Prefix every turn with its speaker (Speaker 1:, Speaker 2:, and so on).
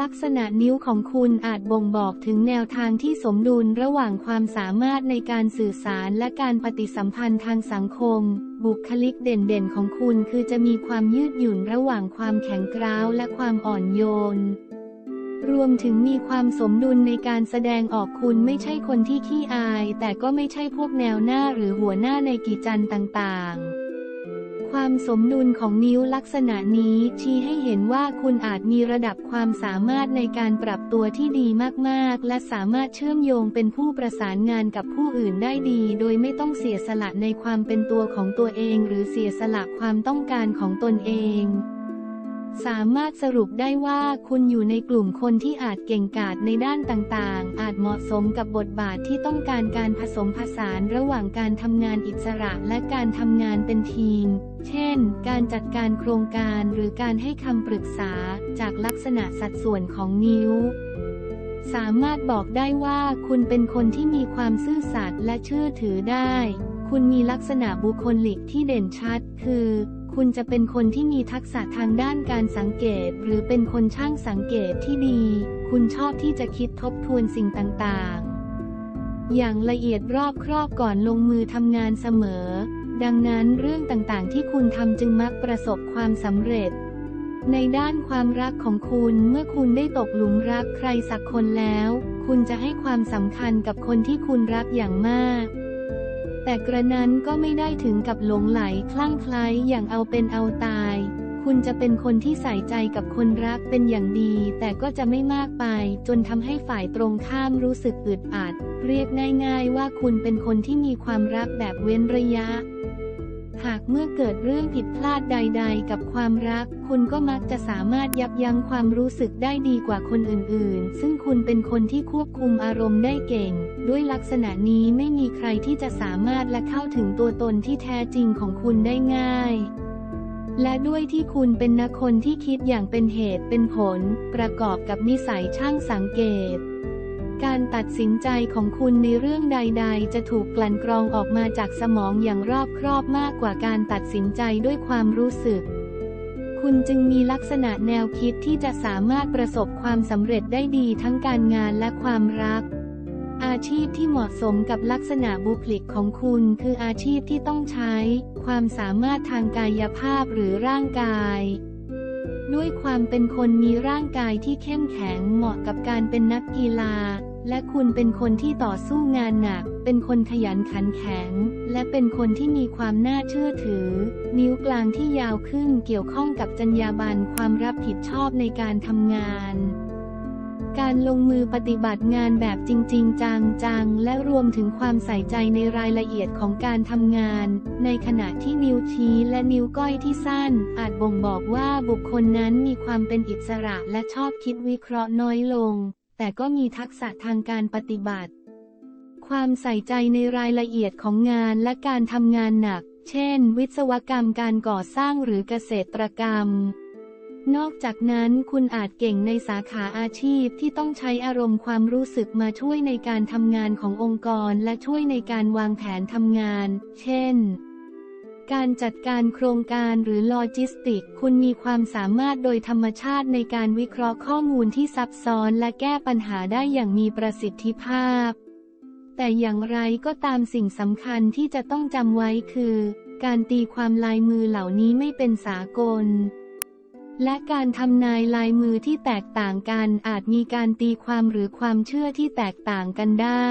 Speaker 1: ลักษณะนิ้วของคุณอาจบ่งบอกถึงแนวทางที่สมดุลระหว่างความสามารถในการสื่อสารและการปฏิสัมพันธ์ทางสังคม บุคลิกเด่นๆของคุณคือจะมีความยืดหยุ่นระหว่างความแข็งกร้าวและความอ่อนโยน รวมถึงมีความสมดุลในการแสดงออกคุณไม่ใช่คนที่ขี้อาย แต่ก็ไม่ใช่พวกแนวหน้าหรือหัวหน้าในกิจจันต่างๆ ความสมดุลของนิ้วลักษณะนี้ชี้ให้เห็นว่าคุณอาจมีระดับความสามารถในการปรับตัวที่ดีมากๆ และสามารถเชื่อมโยงเป็นผู้ประสานงานกับผู้อื่นได้ดี โดยไม่ต้องเสียสละในความเป็นตัวของตัวเอง หรือเสียสละความต้องการของตนเอง สามารถสรุปได้ว่าคุณอยู่ในกลุ่มคนที่อาจเก่งกาจในด้านต่างๆ อาจเหมาะสมกับบทบาทที่ต้องการการผสมผสานระหว่างการทำงานอิสระและการทำงานเป็นทีม เช่น การจัดการโครงการหรือการให้คำปรึกษาจากลักษณะสัดส่วนของนิ้ว สามารถบอกได้ว่าคุณเป็นคนที่มีความซื่อสัตย์และเชื่อถือได้ คุณมีลักษณะบุคลิกที่เด่นชัด คือ คุณจะเป็นคนที่มีทักษะทางด้านการสังเกต หรือเป็นคนช่างสังเกตที่ดี คุณชอบที่จะคิดทบทวนสิ่งต่างๆ อย่างละเอียดรอบครอบก่อนลงมือทำงานเสมอ ดังนั้นเรื่องต่างๆ ที่คุณทำจึงมักประสบความสำเร็จ ในด้านความรักของคุณเมื่อคุณได้ตกหลุมรักใครสักคนแล้ว คุณจะให้ความสำคัญกับคนที่คุณรักอย่างมาก แต่กระนั้นก็ไม่ได้ถึงกับหลงไหลคลั่งไคล้อย่างเอาเป็นเอาตาย คุณจะเป็นคนที่ใส่ใจกับคนรักเป็นอย่างดี แต่ก็จะไม่มากไป จนทำให้ฝ่ายตรงข้ามรู้สึกอึดอัด เรียกง่ายๆว่าคุณเป็นคนที่มีความรักแบบเว้นระยะ หากเมื่อเกิดเรื่องผิดพลาดใด ๆ กับความรัก คุณก็มักจะสามารถยับยั้งความรู้สึกได้ดีกว่าคนอื่นๆ ซึ่งคุณเป็นคนที่ควบคุมอารมณ์ได้เก่ง ด้วยลักษณะนี้ไม่มีใครที่จะสามารถและเข้าถึงตัวตนที่แท้จริงของคุณได้ง่ายและด้วยที่คุณเป็นนักคนที่คิดอย่างเป็นเหตุเป็นผล ประกอบกับนิสัยช่างสังเกต การตัดสินใจของคุณในเรื่องใด ๆ จะถูกกลั่นกรองออกมาจากสมองอย่างรอบครอบมากกว่าการตัดสินใจด้วยความรู้สึก คุณจึงมีลักษณะแนวคิดที่จะสามารถประสบความสำเร็จได้ดีทั้งการงานและความรัก อาชีพที่เหมาะสมกับลักษณะบุคลิกของคุณคืออาชีพที่ต้องใช้ ความสามารถทางกายภาพหรือร่างกายด้วยความเป็นคนมีร่างกายที่เข้มแข็งเหมาะกับการเป็นนักกีฬา และคุณเป็นคนที่ต่อสู้งานหนัก เป็นคนขยันขันแข็ง และเป็นคนที่มีความน่าเชื่อถือ นิ้วกลางที่ยาวขึ้นเกี่ยวข้องกับจรรยาบรรณความรับผิดชอบในการทำงาน การลงมือปฏิบัติงานแบบจริง ๆ จังๆ และรวมถึงความใส่ใจในรายละเอียดของการทำงาน ในขณะที่นิ้วชี้และนิ้วก้อยที่สั้น อาจบ่งบอกว่าบุคคลนั้นมีความเป็นอิสระและชอบคิดวิเคราะห์น้อยลง แต่ก็มีทักษะทางการปฏิบัติ ความใส่ใจในรายละเอียดของงานและการทำงานหนัก เช่น วิศวกรรมการก่อสร้างหรือเกษตรกรรม นอกจากนั้นคุณอาจเก่งในสาขาอาชีพที่ต้องใช้อารมณ์ความรู้สึกมาช่วยในการทำงานขององค์กรและช่วยในการวางแผนทำงาน เช่น การจัดการโครงการหรือโลจิสติก คุณมีความสามารถโดยธรรมชาติในการวิเคราะห์ข้อมูลที่ซับซ้อนและแก้ปัญหาได้อย่างมีประสิทธิภาพ แต่อย่างไรก็ตามสิ่งสำคัญที่จะต้องจำไว้คือ การตีความลายมือเหล่านี้ไม่เป็นสากล และการทำนายลายมือที่แตกต่างกันอาจมีการตีความหรือความเชื่อที่แตกต่างกันได้